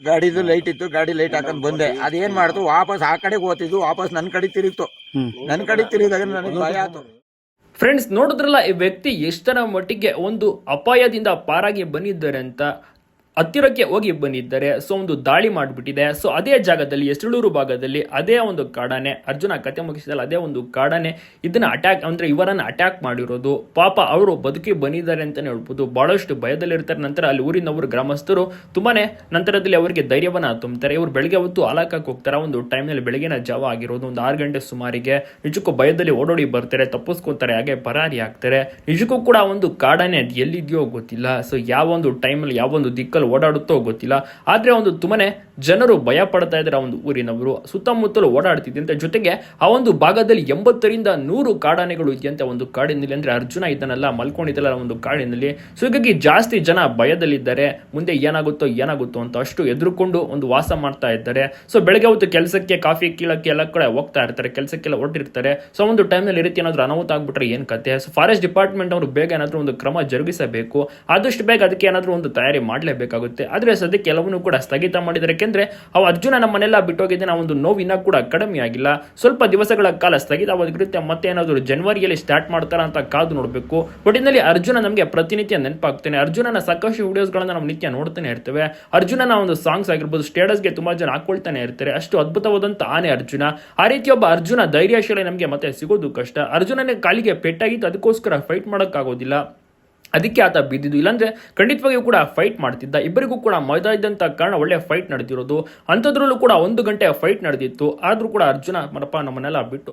ಗಾಡಿದು ಲೈಟ್ ಇತ್ತು ಗಾಡಿ ಲೈಟ್ ಹಾಕೊಂಡ್ ಬಂದೆ. ಅದೇನ್ ಮಾಡ್ತು? ವಾಪಸ್ ಆ ಕಡೆಗೆ ಓದಿದ್ದು ವಾಪಸ್ ನನ್ ಕಡೆ ತಿರುಗಿತು. ನನ್ ಕಡೆ ತಿರುಗಿದಾಗ ನನಗೆ ಭಯ ಆಯ್ತು ಫ್ರೆಂಡ್ಸ್ ನೋಡಿದ್ರಲ್ಲ ಈ ವ್ಯಕ್ತಿ ಎಷ್ಟರ ಮಟ್ಟಿಗೆ ಒಂದು ಅಪಾಯದಿಂದ ಪಾರಾಗಿ ಬಂದಿದ್ದಾರೆ ಅಂತ ಹತ್ತಿರಕ್ಕೆ ಹೋಗಿ ಬಂದಿದ್ದಾರೆ ಸೊ ಒಂದು ದಾಳಿ ಮಾಡಿಬಿಟ್ಟಿದೆ. ಸೊ ಅದೇ ಜಾಗದಲ್ಲಿ ಎಸ್ಟೂರು ಭಾಗದಲ್ಲಿ ಅದೇ ಒಂದು ಕಾಡಾನೆ, ಅರ್ಜುನ ಕತೆ ಮುಗಿಸಿದಲ್ಲ ಅದೇ ಒಂದು ಕಾಡಾನೆ ಇದನ್ನ ಅಟ್ಯಾಕ್ ಅಂದ್ರೆ ಇವರನ್ನ ಅಟ್ಯಾಕ್ ಮಾಡಿರೋದು. ಪಾಪ ಅವರು ಬದುಕಿ ಬಂದಿದ್ದಾರೆ ಅಂತಲೇ ಹೇಳ್ಬೋದು. ಬಹಳಷ್ಟು ಭಯದಲ್ಲಿರ್ತಾರೆ. ನಂತರ ಅಲ್ಲಿ ಊರಿನವರು ಗ್ರಾಮಸ್ಥರು ತುಂಬಾನೇ ನಂತರದಲ್ಲಿ ಅವರಿಗೆ ಧೈರ್ಯವನ್ನ ತುಂಬುತ್ತಾರೆ ಇವರು ಬೆಳಗ್ಗೆ ಹೊತ್ತು ಹಾಲಾಕಕ್ಕೆ ಹೋಗ್ತಾರೆ. ಒಂದು ಟೈಮ್ನಲ್ಲಿ ಬೆಳಗಿನ ಜಾವ ಆಗಿರೋದು. ಒಂದು ಆರು ಗಂಟೆ ಸುಮಾರಿಗೆ ನಿಜಕ್ಕೂ ಭಯದಲ್ಲಿ ಓಡೋಡಿ ಬರ್ತಾರೆ, ತಪ್ಪಿಸ್ಕೊತಾರೆ, ಹಾಗೆ ಪರಾರಿ ಆಗ್ತಾರೆ. ನಿಜಕ್ಕೂ ಕೂಡ ಒಂದು ಕಾಡಾನೆ ಅದು ಎಲ್ಲಿದೆಯೋ ಗೊತ್ತಿಲ್ಲ. ಸೊ ಯಾವ ಒಂದು ಟೈಮಲ್ಲಿ ಯಾವ ಒಂದು ದಿಕ್ಕಲ್ಲಿ ಓಡಾಡುತ್ತೋ ಗೊತ್ತಿಲ್ಲ. ಆದ್ರೆ ಒಂದು ತುಂಬಾನೇ ಜನರು ಭಯ ಪಡ್ತಾ ಇದ್ದಾರೆ ಆ ಒಂದು ಊರಿನವರು. ಸುತ್ತಮುತ್ತಲು ಓಡಾಡ್ತಿದ್ದಂತೆ ಜೊತೆಗೆ ಆ ಒಂದು ಭಾಗದಲ್ಲಿ ಎಂಬತ್ತರಿಂದ ನೂರು ಕಾಡಾನೆಗಳು ಇದೆಯಂತೆ ಒಂದು ಕಾಡಿನಲ್ಲಿ. ಅಂದ್ರೆ ಅರ್ಜುನ ಇದನ್ನೆಲ್ಲ ಮಲ್ಕೊಂಡಿದ್ದಲ್ಲ ಒಂದು ಕಾಡಿನಲ್ಲಿ. ಸೊ, ಹೀಗಾಗಿ ಜಾಸ್ತಿ ಜನ ಭಯದಲ್ಲಿದ್ದಾರೆ. ಮುಂದೆ ಏನಾಗುತ್ತೋ ಏನಾಗುತ್ತೋ ಅಂತ ಅಷ್ಟು ಎದುರುಕೊಂಡು ಒಂದು ವಾಸ ಮಾಡ್ತಾ ಇದ್ದಾರೆ. ಸೊ, ಬೆಳಗ್ಗೆ ಹೊತ್ತು ಕೆಲಸಕ್ಕೆ ಕಾಫಿ ಕೀಳಕ್ಕೆ ಎಲ್ಲ ಕಡೆ ಹೋಗ್ತಾ ಇರ್ತಾರೆ. ಕೆಲಸಕ್ಕೆಲ್ಲ ಹೊರಟಿರ್ತಾರೆ. ಸೊ ಒಂದು ಟೈಮ್ನಲ್ಲಿ ಈ ರೀತಿ ಏನಾದ್ರು ಅನಾಹುತ ಆಗ್ಬಿಟ್ರೆ ಏನ್ ಕತೆ? ಸೊ, ಫಾರೆಸ್ಟ್ ಡಿಪಾರ್ಟ್ಮೆಂಟ್ ಅವರು ಬೇಗ ಏನಾದ್ರು ಒಂದು ಕ್ರಮ ಜರುಗಿಸಬೇಕು. ಆದಷ್ಟು ಬೇಗ ಅದಕ್ಕೆ ಏನಾದ್ರು ಒಂದು ತಯಾರಿ ಮಾಡಲೇಬೇಕಾಗುತ್ತೆ. ಆದರೆ ಸದ್ಯ ಎಲ್ಲವನ್ನೂ ಕೂಡ ಸ್ಥಗಿತ ಮಾಡಿದ್ದಾರೆ. ಯಾಕೆಂದ್ರೆ ಅವು ಅರ್ಜುನ ನಮ್ಮನ್ನೆಲ್ಲ ಬಿಟ್ಟೋಗಿದ್ದೆ, ನಾವು ಒಂದು ನೋವಿನ ಕೂಡ ಕಡಿಮೆ ಆಗಿಲ್ಲ. ಸ್ವಲ್ಪ ದಿವಸಗಳ ಕಾಲ ಸ್ಥಗಿತವಾಗಿರುತ್ತೆ ಮತ್ತೆ ಏನಾದ್ರು ಜನವರಿಯಲ್ಲಿ ಸ್ಟಾರ್ಟ್ ಮಾಡ್ತಾರ ಅಂತ ಕಾದು ನೋಡಬೇಕು. ಒಟ್ಟಿನಲ್ಲಿ ಅರ್ಜುನ ನಮಗೆ ಪ್ರತಿನಿತ್ಯ ನೆನಪಾಗ್ತಾನೆ. ಅರ್ಜುನನ ಸಾಕಷ್ಟು ವಿಡಿಯೋಸ್ಗಳನ್ನ ನಾವು ನಿತ್ಯ ನೋಡ್ತಾನೆ ಇರ್ತೇವೆ. ಅರ್ಜುನನ ಒಂದು ಸಾಂಗ್ಸ್ ಆಗಿರ್ಬೋದು ಸ್ಟೇಟಸ್ಗೆ ತುಂಬಾ ಜನ ಹಾಕೊಳ್ತಾನೆ ಇರ್ತಾರೆ. ಅಷ್ಟು ಅದ್ಭುತವಾದಂತ ಆನೆ ಅರ್ಜುನ. ಆ ರೀತಿ ಒಬ್ಬ ಅರ್ಜುನ ಧೈರ್ಯಶೀಲ ನಮಗೆ ಮತ್ತೆ ಸಿಗೋದು ಕಷ್ಟ. ಅರ್ಜುನನೇ ಕಾಲಿಗೆ ಪೆಟ್ಟಾಗಿತ್ತು, ಅದಕ್ಕೋಸ್ಕರ ಫೈಟ್ ಮಾಡೋಕ್ಕಾಗೋದಿಲ್ಲ. ಅದಕ್ಕೆ ಆತ ಬಿದ್ದಿದ್ದು. ಇಲ್ಲಾಂದ್ರೆ ಖಂಡಿತವಾಗಿಯೂ ಕೂಡ ಫೈಟ್ ಮಾಡ್ತಿದ್ದ. ಇಬ್ಬರಿಗೂ ಕೂಡ ಮೈದಾ ಇದ್ದಂತ ಕಾರಣ ಒಳ್ಳೆ ಫೈಟ್ ನಡೆದಿರೋದು ಅಂಥದ್ರಲ್ಲೂ ಕೂಡ ಒಂದು ಗಂಟೆ ಫೈಟ್ ನಡೆದಿತ್ತು. ಆದರೂ ಕೂಡ ಅರ್ಜುನ ಮರಪ್ಪ ನಮ್ಮನ್ನೆಲ್ಲ ಬಿಟ್ಟು